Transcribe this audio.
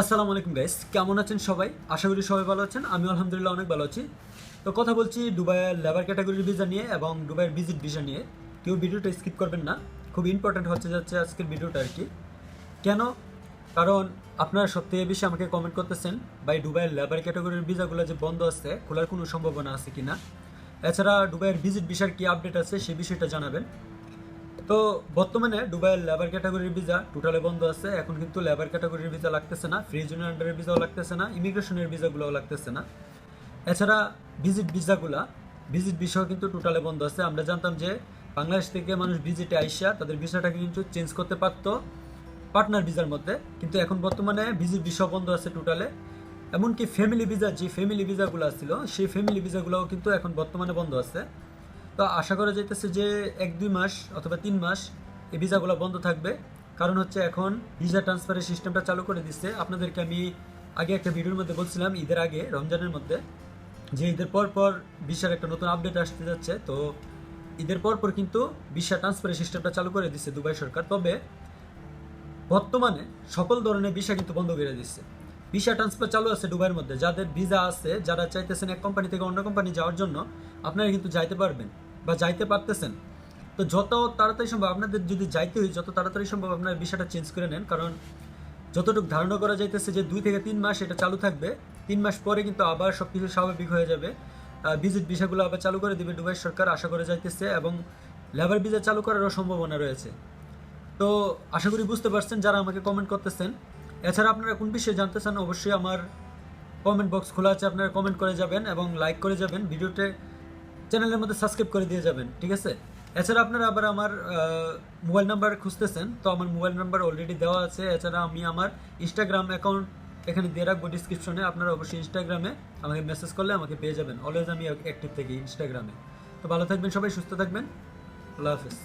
আসসালামু আলাইকুম গাইস কেমন আছেন সবাই? আশা করি সবাই ভালো আছেন। আমি আলহামদুলিল্লাহ অনেক ভালো আছি। তো কথা বলছি দুবাইয়ের লেবার ক্যাটাগরির ভিসা নিয়ে এবং দুবাইয়ের ভিজিট ভিসা নিয়ে। কেউ ভিডিওটা স্কিপ করবেন না। খুব ইম্পর্ট্যান্ট হচ্ছে যাচ্ছে আজকের ভিডিওটা আর কি। কেন? কারণ আপনারা সবথেকে বেশি আমাকে কমেন্ট করতেছেন, ভাই, দুবাইয়ের লেবার ক্যাটাগরির ভিসাগুলো যে বন্ধ আছে, খোলার কোনো সম্ভাবনা আছে কিনা? এছাড়া দুবাইয়ের ভিজিট ভিসার কি আপডেট আছে সেই বিষয়টা জানাবেন। তো বর্তমানে দুবাইয়ের লেবার ক্যাটাগরির ভিসা টোটালে বন্ধ আছে। এখন কিন্তু লেবার ক্যাটাগরির ভিসা লাগতেছে না ফ্রি জোনের আন্ডারের ভিসাও লাগতেছে না ইমিগ্রেশনের ভিসাগুলোও লাগতেছে না। এছাড়া ভিজিট ভিসাগুলা ভিজিট ভিসাও কিন্তু টোটালে বন্ধ আছে। আমরা জানতাম যে বাংলাদেশ থেকে মানুষ ভিজিটে আইসা তাদের ভিসাটাকে কিন্তু চেঞ্জ করতে পারতো পার্টনার ভিসার মধ্যে। কিন্তু এখন বর্তমানে ভিজিট ভিসা বন্ধ আছে টোটালে এমনকি ফ্যামিলি ভিসা যে ফ্যামিলি ভিসাগুলো ছিল, সেই ফ্যামিলি ভিসাগুলোও কিন্তু এখন বর্তমানে বন্ধ আছে। তো আশা করা যাইতেছে যে এক, দুই মাস অথবা তিন মাস এই ভিসাগুলো বন্ধ থাকবে। কারণ হচ্ছে এখন ভিসা ট্রান্সফারের সিস্টেমটা চালু করে দিচ্ছে। আপনাদেরকে আমি আগে একটা ভিডিওর মধ্যে বলছিলাম, ঈদের আগে, রমজানের মধ্যে, যে ঈদের পর পর ভিসার একটা নতুন আপডেট আসতে যাচ্ছে। তো ঈদের পর পর কিন্তু ভিসা ট্রান্সফারের সিস্টেমটা চালু করে দিচ্ছে দুবাই সরকার। তবে বর্তমানে সকল ধরনের ভিসা কিন্তু বন্ধ করে দিচ্ছে। ভিসা ট্রান্সফার চালু আছে দুবাইয়ের মধ্যে। যাদের ভিসা আছে, যারা চাইতেছেন এক কোম্পানি থেকে অন্য কোম্পানি যাওয়ার জন্য, আপনারা কিন্তু যাইতে পারবেন। বা যাইতে পারতেছেন, তো যত তাড়াতাড়ি সম্ভব আপনাদের যদি যাইতে হয়, যত তাড়াতাড়ি সম্ভব আপনার বিষয়টা চেঞ্জ করে নেন। কারণ যতটুকু ধারণা করা যাইতেছে যে দুই থেকে তিন মাস এটা চালু থাকবে, তিন মাস পরে কিন্তু আবার সব কিছু স্বাভাবিক হয়ে যাবে। ভিজিট ভিসাগুলো আবার চালু করে দিবে দুবাই সরকার, আশা করে যাইতেছে, এবং লেবার ভিসা চালু করারও সম্ভাবনা রয়েছে। তো আশা করি বুঝতে পারছেন যারা আমাকে কমেন্ট করতেছেন। এছাড়া আপনারা কোন বিষয়ে জানতে চান অবশ্যই আমার কমেন্ট বক্স খোলা আছে, আপনারা কমেন্ট করে যাবেন এবং লাইক করে যাবেন। ভিডিওতে চ্যানেলের মধ্যে সাবস্ক্রাইব করে দিয়ে যাবেন, ঠিক আছে? এছাড়া আপনারা আবার আমার মোবাইল নাম্বার খুঁজতেছেন, তো আমার মোবাইল নাম্বার অলরেডি দেওয়া আছে। এছাড়া আমি আমার ইনস্টাগ্রাম অ্যাকাউন্ট এখানে দিয়ে রাখব ডিসক্রিপশনে আপনারা অবশ্যই ইনস্টাগ্রামে আমাকে মেসেজ করলে আমাকে পেয়ে যাবেন। অলওয়েজ আমি অ্যাক্টিভ থাকি ইনস্টাগ্রামে তো ভালো থাকবেন সবাই, সুস্থ থাকবেন। আল্লাহ হাফিজ।